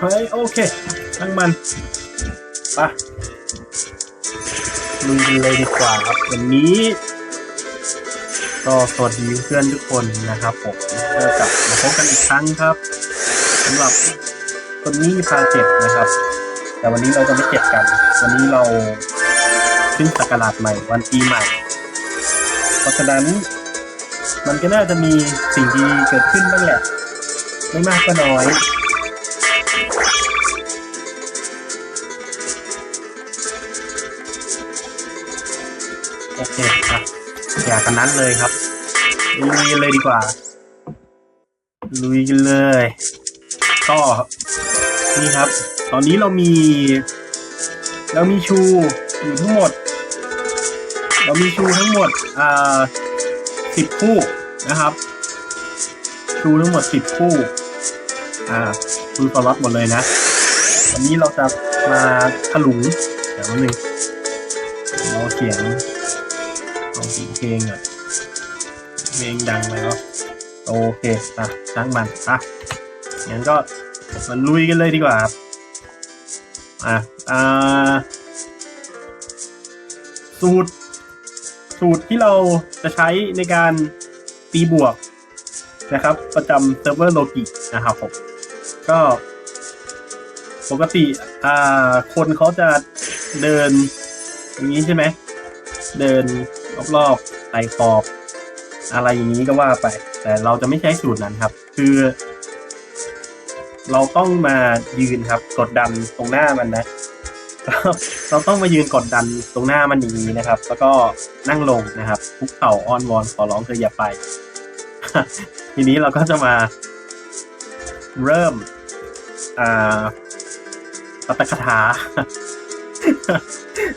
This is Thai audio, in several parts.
เฮ้ยโอเคทั้งมันไปะลุยเลยดีกว่าครับวันนี้ ก็สวัสดีเพื่อนทุกคนนะครับผมเจอกลับมาพบกันอีกครั้งครับสำหรับคนนี้พาเจ็บนะครับ แต่วันนี้เราจะไม่เจ็บกัน วันนี้เราขึ้นสักราชใหม่วันปีใหม่ เพราะฉะนั้นมันก็น่าจะมีสิ่งดีเกิดขึ้นบ้างแหละ ไม่มากก็น้อย โอเคครับอยากกันนั้นเลยครับลุยกันเลยดีกว่า ลุยกันเลยก็นี่ครับ ตอนนี้เรามี เรามีชูอยู่ทั้งหมด เรามีชูทั้งหมดอ่าสิบคู่นะครับ ชูทั้งหมดสิบคู่ อ่าคูสล็อตหมดเลยนะวันนี้เราจะมาถลุงเดี๋ยวนึงเราเสียง เพลงอะเพลงดังไปแล้วโอเคอะช่างมันอะงั้นก็มาลุยกันเลยดีกว่าครับอะอ่าสูตร สูตรที่เราจะใช้ในการตีบวกนะครับ ประจำเซิร์ฟเวอร์โลกินะครับผมก็ปกติอ่าคนเขาจะเดินอย่างนี้ใช่ไหม เดิน รอบๆไต่ขอบ อะไรอย่างนี้ก็ว่าไป แต่เราจะไม่ใช้สูตรนั้นครับ คือ เราต้องมายืนครับ กดดันตรงหน้ามันนะเราต้องมายืนกดดันตรงหน้ามันอย่างนี้นะครับ แล้วก็นั่งลงนะครับคุกเข่าอ้อนวอนขอร้องเธออย่าไป ทีนี้เราก็จะมา เริ่มอ่าปาตกถา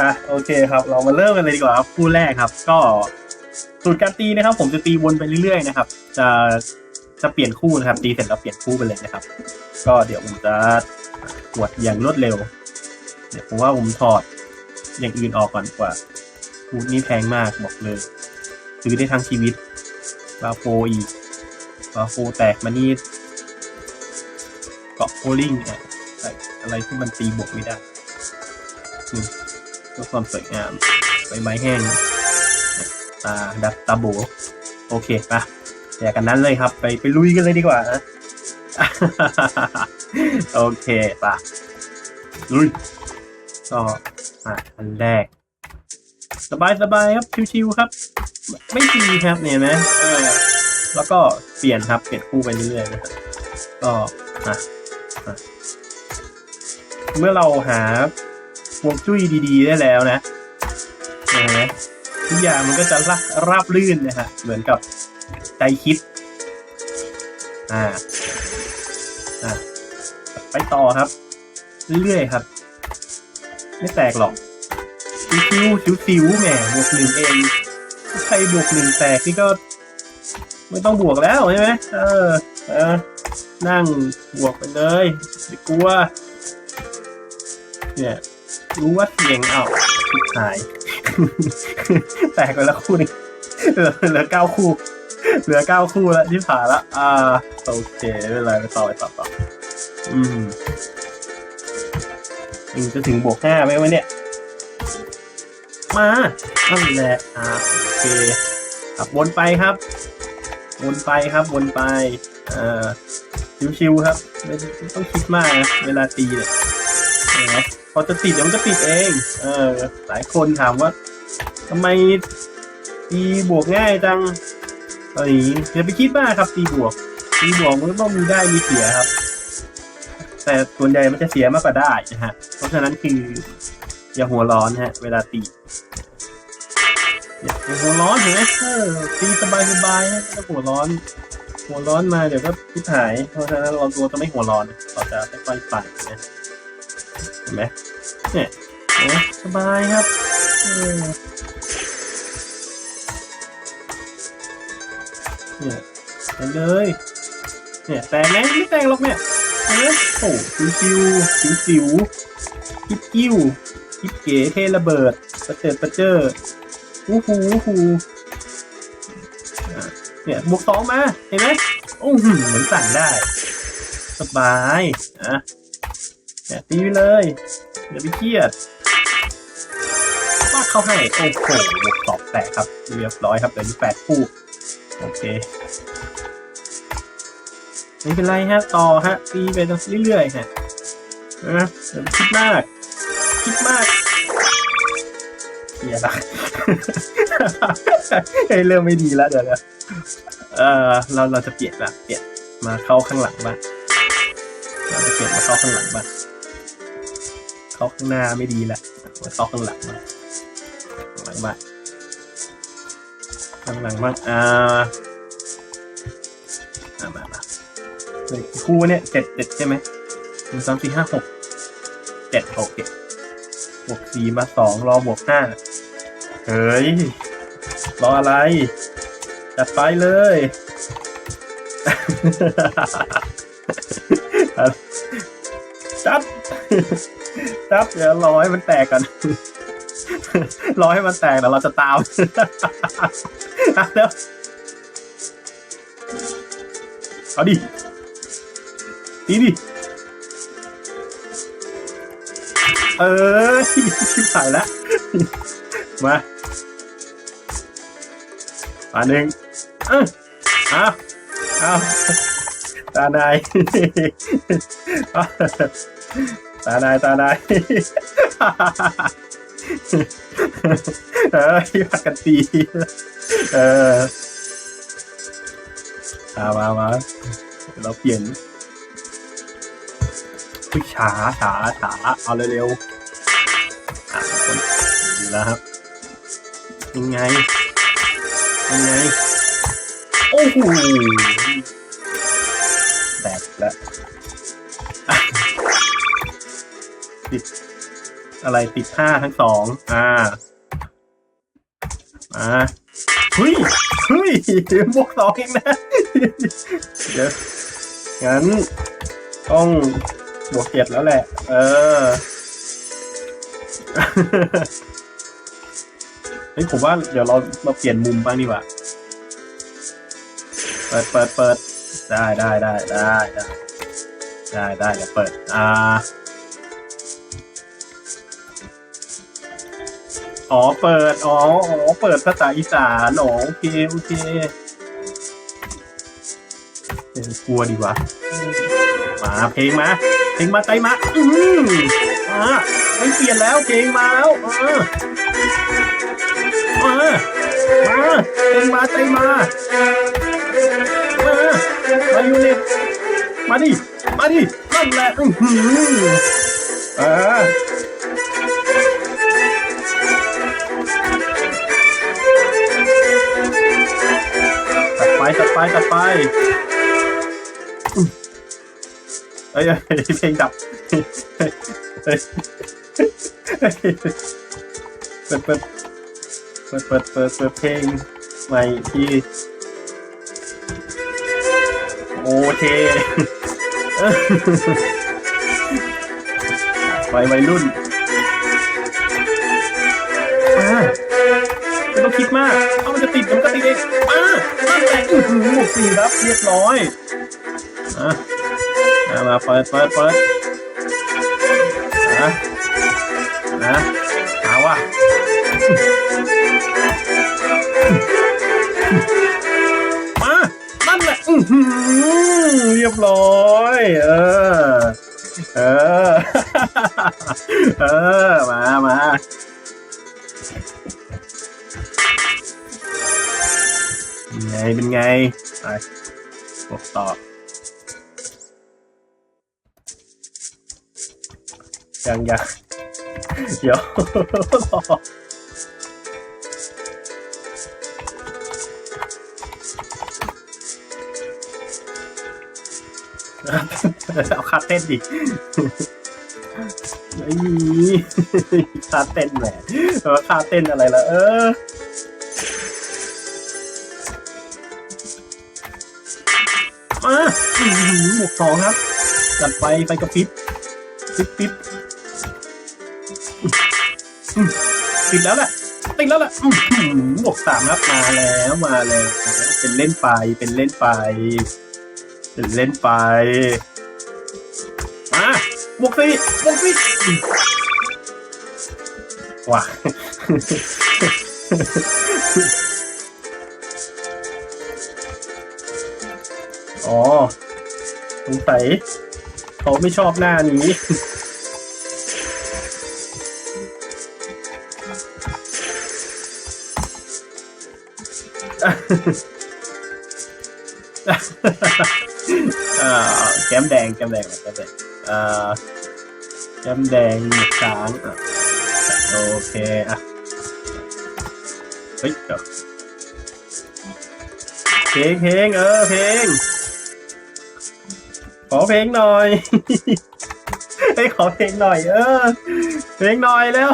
อะโอเคครับ เรามาเริ่มกันเลยดีกว่าครับคู่แรกครับ ก็สูตรการตีนะครับ ผมจะตีวนไปเรื่อยๆนะครับ จะจะเปลี่ยนคู่นะครับ ตีเสร็จแล้วเปลี่ยนคู่ไปเลยนะครับ ก็เดี๋ยวผมจะกวดอย่างรวดเร็ว เดี๋ยวผมว่าผมถอดอย่างอื่นออกก่อนดีกว่าคูดนี่แพงมากบอกเลย ซื้อได้ทั้งชีวิตบาโฟอีกบาโฟแตกมานี่เกาะโคลิงอะอะไรที่มันตีบวกไม่ได้ เพื่อความสวยงามใบไม้แห้งตาดับตาโบโอเคปะแยกกันนั้นเลยครับ ไปไปลุยกันเลยดีกว่านะโอเคปะลุยก็อะอันแรก สบายสบายครับชิวๆครับ ไม่ตีครับเนี่ยนะเออแล้วก็เปลี่ยนครับเปลี่ยนคู่ไปเรื่อยๆนะครับก็อะอะเมื่อเราหา วงจุ้ยดีๆ ได้แล้วนะนไหมทุกอย่างมันก็จะราราบลื่นนะฮะเหมือนกับใจคิด อ่าอะไปต่อครับ เรื่อยๆครับ ไม่แตกหรอกชิวๆชิวๆแหมบวกหนึ่งเองใครบวกหนึ่งแตกนี่ก็ ไม่ต้องบวกแล้วใช่ไหมเออเออนั่งบวกไปเลยไม่กลัว เนี่ย รู้ว่าเสียงอ้าวชิหาย แตกไปแล้วคู่นึงเหลือเหลือเก้าคู่ เหลือเก้าคู่แล้วที่ผ่านละอ่าโอเคไม่เป็นไรไปต่อไปต่อต่ออืมอืมจะถึงบวกห้าไหมวะเนี่ย มานั่นแหละอ่าโอเคขับวนไปครับวนไปครับวนไปเอ่อชิวๆครับ ไม่ต้องคิดมากนะเวลาตีเนี่ยเห็นไหม พอจะติดเดี๋ยวมันจะติดเอง เออ หลายคนถามว่าทำไมตีบวกง่ายจังอะไรอย่างงี้อย่าไปคิดมากครับตีบวก ตีบวกมันก็ต้องมีได้มีเสียครับ แต่ส่วนใหญ่มันจะเสียมากกว่าได้นะฮะ เพราะฉะนั้นคือ อย่าหัวร้อนฮะ เวลาตีอย่าหัวร้อนเห็นไหมเออตีสบายสบายๆนะไม่ต้องหัวร้อน หัวร้อนมาเดี๋ยวก็ทิพหาย เพราะฉะนั้นเราตัวจะไม่หัวร้อนเราจะค่อยๆปั่นนะ เห็นไหมเนี่ยสบายครับเนี่ยเห็นเลย เนี่ย แตกไหมไม่แตกหรอกเนี่ยเอ๊ะโอ้ชิวชิวชิวชิวกิ๊บกิ้วกิ๊บเก๋เทระเบิดประเจิดประเจิดอู้หูอู้หูเนี่ยบวกสองมา เห็นไหมโอ้โหเหมือนสั่งได้ สบายนะเนี่ย ตีไปเลยอย่าไปเครียดว่าเขาให้ โอ้โหบวกสองแตกครับ เรียบร้อยครับเหลืออยู่แปดคู่ โอเคไม่เป็นไรฮะ ต่อฮะ ตีไปเรื่อยๆฮะนะอย่าคิดมาก คิดมากเฮียละเฮ้ยเริ่มไม่ดีแล้วเดี๋ยวนะเออเราเราจะเปลี่ยนละเปลี่ยนมาเข้าข้างหลังบ้างเราจะเปลี่ยนมาเข้าข้างหลังบ้าง เข้าข้างหน้าไม่ดีละมาเข้าข้างหลังบ้างข้างหลังบ้างข้างหลังบ้างอ่ามามามาคู่เนี่ยเจ็ดเจ็ดใช่ไหมหนึ่งสามสี่ห้าหกเจ็ดโอเคบวกสี่มาสองรอบวกห้าเฮ้ย รออะไร จัดไปเลยจั บจับเดี๋ยวรอให้มันแตกก่อนรอให้มันแตกเดี๋ยวเราจะตามเดี๋ยวเอาดิตีดิเออชิบหายแล้ว มามาหนึ่งเอ้าเอาเอาตานาย ตานายตานายเออพักกันตีเออมามามาเราเปลี่ยนอุ๊ยช้าช้าช้าเอาเร็วๆอะคนดีแล้วครับยังไงยังไงโอ้โหแตกแล้ว ติด อะไรติดห้าทั้งสองอ่ามาเฮ้ยเฮ้ยบวกสองเองนะเดี๋ยวงั้น ต้องบวกเจ็ดแล้วแหละ เออเฮ้ยผมว่าเดี๋ยวเราเราเปลี่ยนมุมบ้างดีกว่า เปิดเปิดเปิดได้ได้ได้ได้ได้ได้ได้เดี๋ยวเปิด อ่า อ๋อ เปิด อ๋อ อ๋อ เปิดภาษาอีสานอ๋อโอเค โอเคเกลัวดีว่ามาเพลงมา เพลงมาใจมา อืมอ่าไม่เปลี่ยนแล้วเพลงมาแล้วเออมามาเต็มมาเต็มามามาอยู่นี่มาดิ มาดินั่นแหละอือเออ ไปตัดไปเอ้ยเพลงดับเปิดเปิดเปิดเปิดเปิดเปิดเพลงใหม่ที่โอเควัยวัยรุ่นมา ต้องคิดมากเอามันจะติดมันก็ติดเองมาตั้งแต่อื้อหือหมวกสี่ครับเรียบร้อยอะมาเปิดเปิดเปิดนะนะเอาว่ะมานั่นแหละอือหือเรียบร้อย เออ เออ เออ เป็นไงเป็นไง ไปบต่อ ยังยังเดี๋ยวเอาคาเต้นดิไม่มีคาเต้นแหมคาเต้นอะไรล่ะเออ หมวกสองครับ จัดไปไฟกระพริบปิ๊บปิ๊บติดแล้วแหละติดแล้วแหละหมวกสามครับมาแล้วมาแล้วเป็นเล่นไปเป็นเล่นไป เป็นเล่นไปมาบวกสี่บวกสี่ว้า อ๋อสงสัยเขาไม่ชอบหน้านี้อ่าแก้มแดงแก้มแดงแก้มแดงแก้มแดงหมกช้างโอเคอะเฮ้ยเดี๋ยวเพลงเพลงเออเพลง ขอเพลงหน่อยเฮ้ขอเพลงหน่อย เออ เพลงหน่อยแล้ว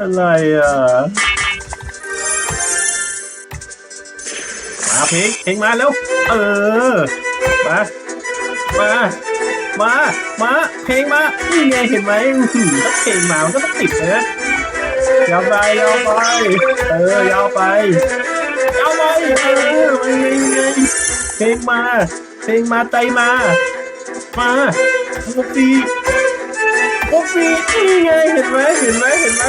อะไรอะ มาเพลงเพลงมาแล้ว เออ มา มา มา มา เพลงมา นี่ไงเห็นไหมหือถ้าเพลงมามันก็ต้องติดเลยนะยาวไปยาวไป เออยาวไปยาวไปเออมันไงไง เพลงมา เพลงมาใจมา มาโอปีโอปีนี่ไงเห็นไหมเห็นไหมเห็นไหม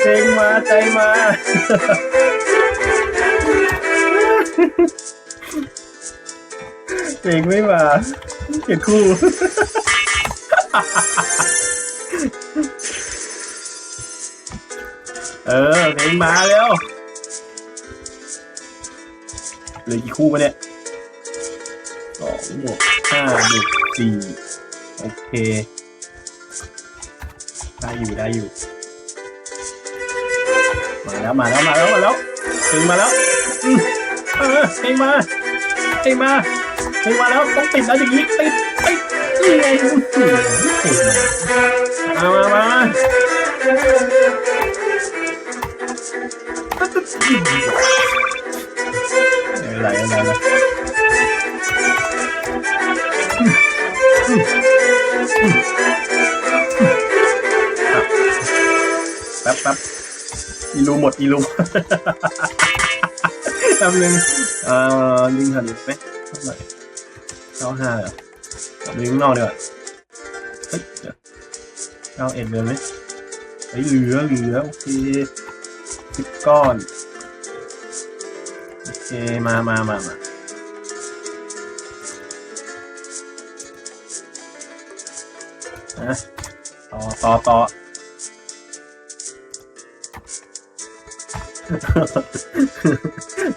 เพลงมาใจมาเพลงไม่มาเขียนคู่เออเพลงมาแล้วเหลือกี่คู่มาเนี่ย สองบวกห้าบวกสี่โอเค ได้อยู่ได้อยู่ มาแล้วมาแล้วมาแล้วมาแล้วเพลงมาแล้วอืมเออเพลงมาเพลงมาเพลงมาแล้วต้องติดแล้วอย่างนี้ติดติดนี่ไงอื้หือเพลงมามามามาไม่เป็นไรไม่เป็นไรูหมดอีรูแป๊บนึงเอ่อยิงหันไหมเท่าไหร่เก้าห้าเหรอลิงข้างนอกดีกว่าเฮ้ยเก้าเอ็ดเลยไหมเฮ้เหลือเหลือโอเคสิบก้อนโอเคมามามามานะต่อต่อต่อ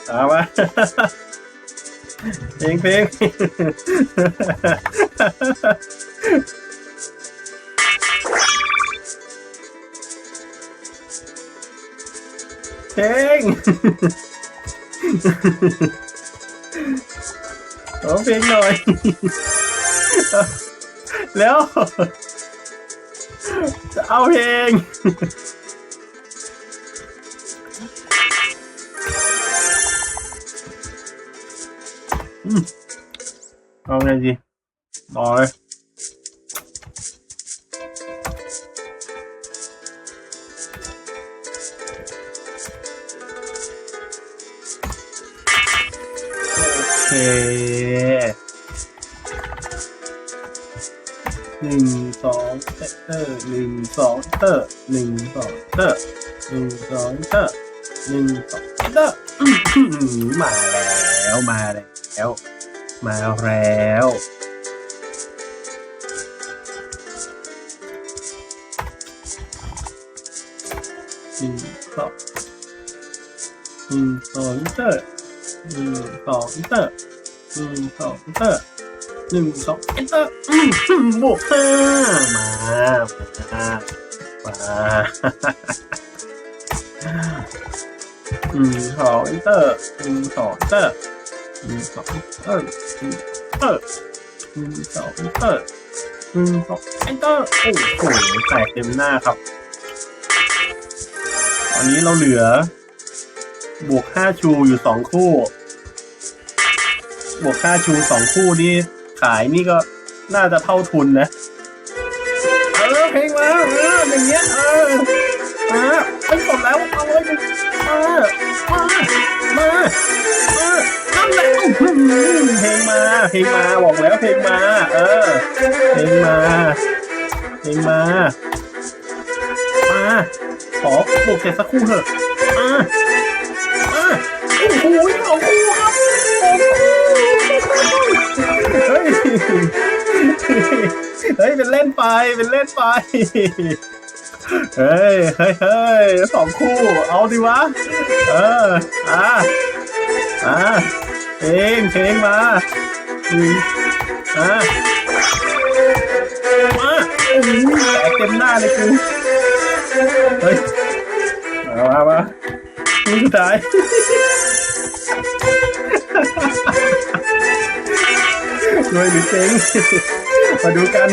ตามมาเพลงเพลงเพลงขอเพลงหน่อยแล้วจะเอาเพลง เอาไงดีต่อเลยโอเคหนึ่งสองเต มาแล้ว หนึ่งสองหนึ่งสองเตอร์หนึ่งสองเตอร์หนึ่งสองเตอร์หนึ่งสองเอนเตอร์อืมบวกห้ามา มามาหนึ่งสองเอนเตอร์หนึ่งสองเตอร์ หนึ่งสองเตอร์หนึ่งเตอร์หนึ่งสองเตอร์หนึ่งสองเอนเตอร์โอ้โหแตกเต็มหน้าครับ ตอนนี้เราเหลือบวกห้าชูอยู่สองคู่ บวกห้าชูสองคู่นี่ขายนี่ก็น่าจะเท่าทุนนะ เออเพลงมาเอออย่างเงี้ยเออมาไม่กดแล้วเอาเลยมามามา เพลงมา เพลงมาบอกแล้วเพลงมา เออ เพลงมา เพลงมา มา ขอปลุกเสร็จสักครู่เถอะมามาโอ้โหสองคู่ครับสองคู่เฮ้ย เฮ้ย เป็นเล่นไป เป็นเล่นไปเฮ้ย เฮ้ยเฮ้ยสองคู่ เอาดิวะ เออ อะ อะ เพลงเพลงมาอืมอะมาโอ้โหแตกเต็มหน้าเลยกูเฮ้ยมามามาคู่สุดท้ายรวยหรือเจ๊งมาดูกัน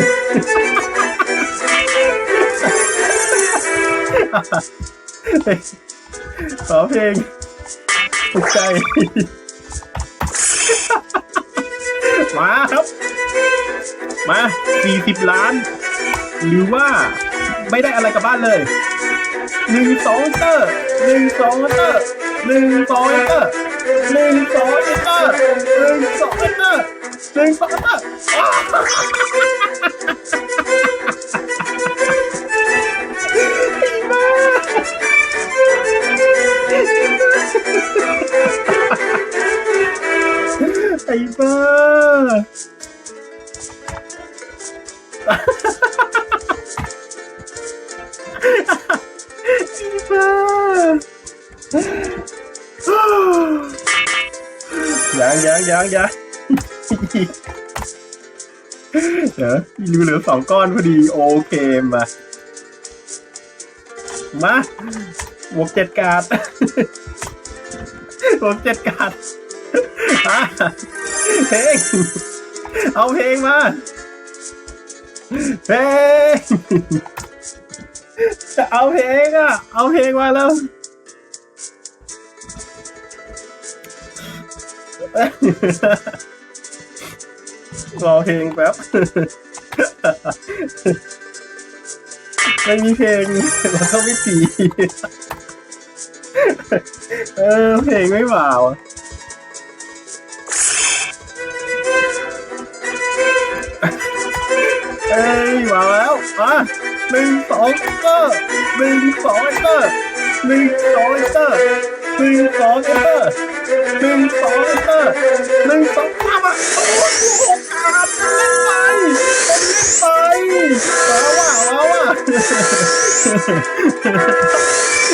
ขอเพลงถูกใจ มา 40 ล้าน หรือว่าไม่ได้อะไรกับบ้านเลยหนึ่งสองเตอร์หนึ่งสองเตอร์หนึ่งสองเตอร์หนึ่งสองเตอร์หนึ่งสองเตอร์หนึ่งสองเตอร์ ยังยังยังเดี๋ยวเหลือสองก้อนพอดีโอเคมา มาบวกเจ็ดกาดบวกเจ็ดกาดเพลงเอาเพลงมาเพลงจะเอาเพลงอะ เอาเพลงมาแล้ว รอเพลงแป๊บ ไม่มีเพลงเราต้องไม่ตีเออเพลงไม่มาว่ะเอ้ยมาแล้วมาหนึ่งสองเตอร์หนึ่งสองเตอร์หนึ่งสองเตอร์ หนึ่งสองมามาโอ้โหโอกาสเล่นไปเล่นไปว้วว่ะว้วว่ะ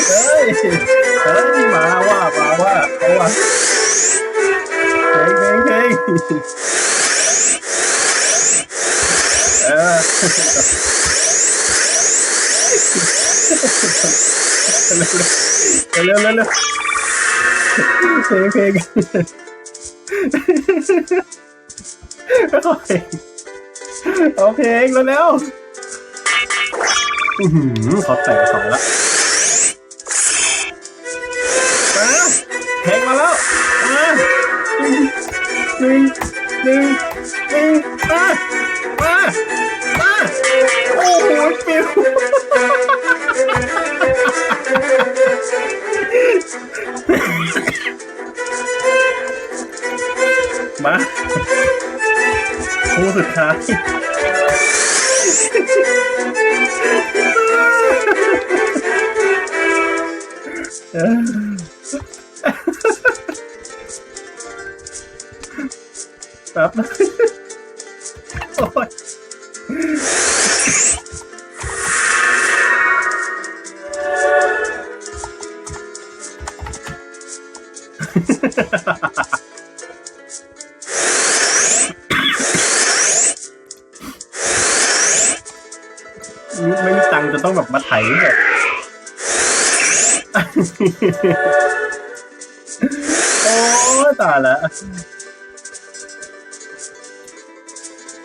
เฮ้ยเฮ้ยมาว่ะมาว่ะเอาว่ะเพลงเพลงเพลงเออเร็วเร็วเร็วเร็วเพลงเพลง เอาเพลงเอาเพลงแล้วแล้วอือหือเขาแต่งสองละเพลงมาแล้วมาหนึ่งหนึ่งหนึ่งมามามาโอ้โหปิว มาคู่สุดท้ายเออแป๊บโอ้ย ตังค์จะต้องแบบมาไถแบบโอ้ยตายแล้ว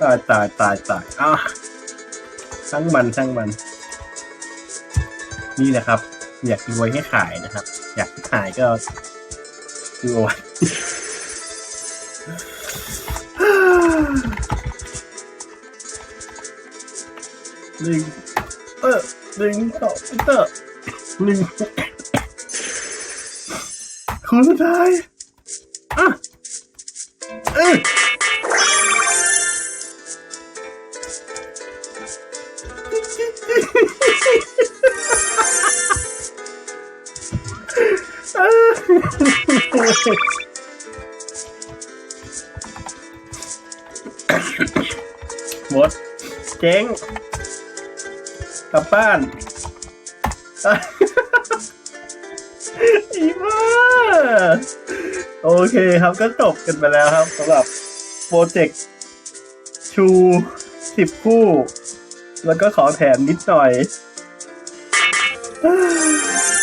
ตายตายตายตายอะช่างมันช่างมัน นี่แหละครับ อยากรวยให้ขายนะครับ อยากขายก็รวยหนึ่งเออ หนึ่งสองเตอร์หนึ่งคนสุดอะเอ้หมดเจ๊ง กลับบ้าน อีบ้าโอเคครับก็จบกันไปแล้วครับสำหรับโปรเจกต์ชูสิบคู่ แล้วก็ขอแถมนิดหน่อย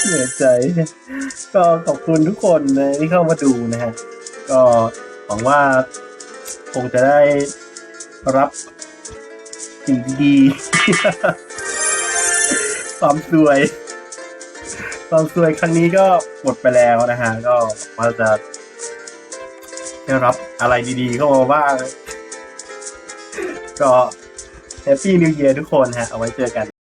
เหนื่อยใจ ก็ขอบคุณทุกคนนะที่เข้ามาดูนะฮะ ก็หวังว่าคงจะได้รับสิ่งดีๆ ความสวยความสวยครั้งนี้ก็หมดไปแล้วนะฮะ ก็ว่าจะได้รับอะไรดีๆเข้ามาบ้าง ก็แฮปปี้นิวเยียร์ทุกคนฮะ เอาไว้เจอกัน